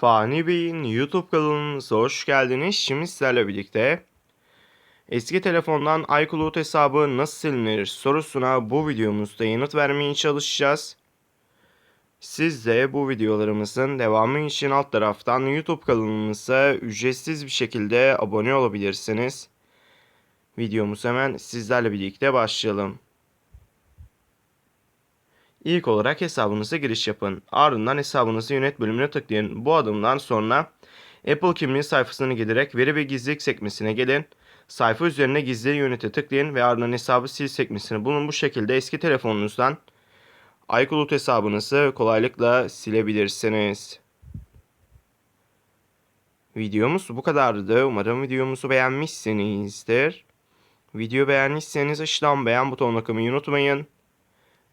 Fani Bey'in YouTube kanalımıza hoş geldiniz. Şimdi sizlerle birlikte eski telefondan iCloud hesabı nasıl silinir sorusuna bu videomuzda yanıt vermeye çalışacağız. Siz de bu videolarımızın devamı için alt taraftan YouTube kanalımıza ücretsiz bir şekilde abone olabilirsiniz. Videomuz hemen sizlerle birlikte başlayalım. İlk olarak hesabınıza giriş yapın. Ardından hesabınızı yönet bölümüne tıklayın. Bu adımdan sonra Apple kimliği sayfasına giderek veri ve gizlilik sekmesine gelin. Sayfa üzerine gizli yönete tıklayın ve ardından hesabı sil sekmesini bulun. Bu şekilde eski telefonunuzdan iCloud hesabınızı kolaylıkla silebilirsiniz. Videomuz bu kadardı. Umarım videomuzu beğenmişsinizdir. Video beğendiyseniz aşağıdan beğen butonuna kılmayı unutmayın.